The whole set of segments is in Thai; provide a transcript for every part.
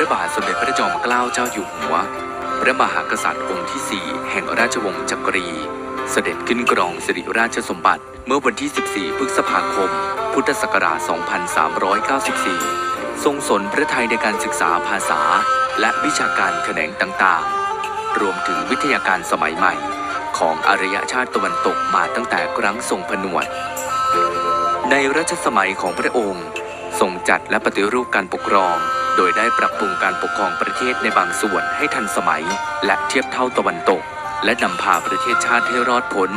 ระบาทสมเด็จพระจอมเกล้าเจ้าอยู่หัว พระมหากษัตริย์องค์ที่ 4 แห่งราชวงศ์จักรี เสด็จขึ้นกรองสิริราชสมบัติเมื่อวันที่ 14 พฤษภาคม พุทธศักราช 2394 ทรงสนพระไทยในการศึกษาภาษา และวิชาการแขนงต่างๆ รวมถึงวิทยาการสมัยใหม่ของอารยชาติตะวันตกมาตั้งแต่ครั้งทรงผนวด ในรัชสมัยของพระองค์ทรงจัดและปฏิรูปการปกครอง โดยได้ปรับปรุงการปกครองประเทศในบางส่วนให้ทันสมัย และเทียบเท่าตะวันตก และนำพาประเทศชาติให้รอดพ้น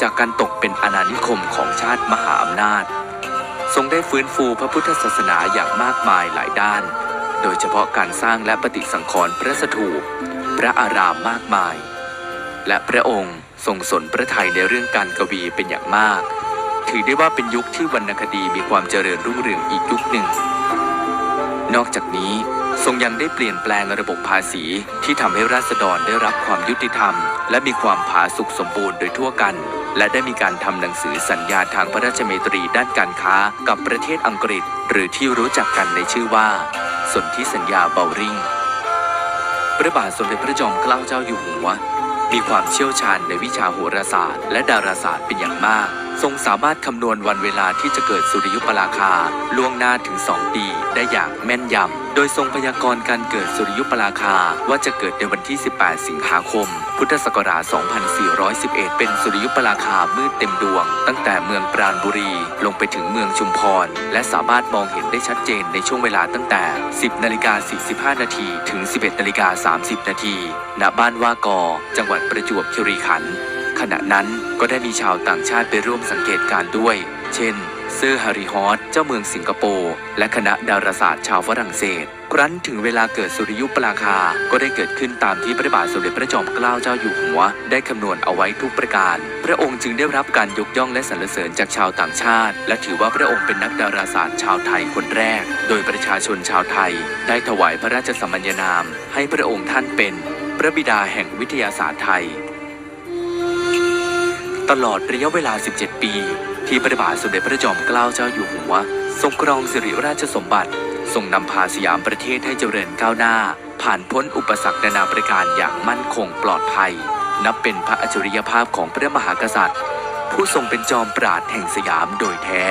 จากการตกเป็นอาณานิคมของชาติมหาอำนาจ ทรงได้ฟื้นฟูพระพุทธศาสนาอย่างมากมายหลายด้าน โดยเฉพาะการสร้างและปฏิสังขรณ์พระสถูปพระอารามมากมาย และพระองค์ทรงสนพระทัยในเรื่องการกวีเป็นอย่างมาก ถือได้ว่าเป็นยุคที่วรรณคดีมีความเจริญรุ่งเรืองอีกยุคหนึ่ง นอกจากนี้ทรงยังได้เปลี่ยนแปลงระบบภาษีที่ทำให้ราษฎรได้รับความยุติธรรม และมีความผาสุกสมบูรณ์โดยทั่วกัน และได้มีการทำหนังสือสัญญาทางพระราชเมตรีด้านการค้ากับประเทศอังกฤษ หรือที่รู้จักกันในชื่อว่าสนธิสัญญาเบลริงพระบาทสมเด็จพระจอมเกล้าเจ้าอยู่หัว มีความเชี่ยวชาญในวิชาโหราศาสตร์ และดาราศาสตร์เป็นอย่างมาก ทรงสามารถคำนวณวันเวลาที่จะเกิดสุริยุปราคาล่วงหน้าถึง 2 ปีได้อย่างแม่นยำ โดยทรงพยากรณ์การเกิดสุริยุปราคาว่าจะเกิดในวันที่ 18 สิงหาคม พุทธศักราช 2411 เป็นสุริยุปราคามืดเต็มดวง ตั้งแต่เมืองปราณบุรี ลงไปถึงเมืองชุมพร และสามารถมองเห็นได้ชัดเจนในช่วงเวลาตั้งแต่ 10 นาฬิกา 45 นาที ถึง 11 นาฬิกา 30 นาที ณ บ้านว่ากอ จังหวัดประจวบคีรีขันธ์ ขณะนั้นก็ได้มีชาวต่างชาติไปร่วมสังเกตการด้วย เช่น เซอร์ฮาริฮอตเจ้าเมืองสิงคโปร์และคณะดาราศาสตร์ชาวฝรั่งเศส ครั้นถึงเวลาเกิดสุริยุปราคา ก็ได้เกิดขึ้นตามที่พระบาทสมเด็จพระจอมเกล้าเจ้าอยู่หัว ได้คำนวณเอาไว้ทุกประการ พระองค์จึงได้รับการยกย่องและสรรเสริญจากชาวต่างชาติ และถือว่าพระองค์เป็นนักดาราศาสตร์ชาวไทยคนแรก โดยประชาชนชาวไทย ได้ถวายพระราชสมัญญนาม ให้พระองค์ท่านเป็น พระบิดาแห่งวิทยาศาสตร์ไทย ตลอดระยะเวลา 17 ปี ที่พระบาทสมเด็จพระจอมเกล้าเจ้าอยู่หัว ทรงครองสิริราชสมบัติทรงนำพาสยามประเทศให้เจริญก้าวหน้า ผ่านพ้นอุปสรรคนานาประการอย่างมั่นคงปลอดภัย นับเป็นพระอัจฉริยภาพของพระมหากษัตริย์ ผู้ทรงเป็นจอมปราดแห่งสยามโดยแท้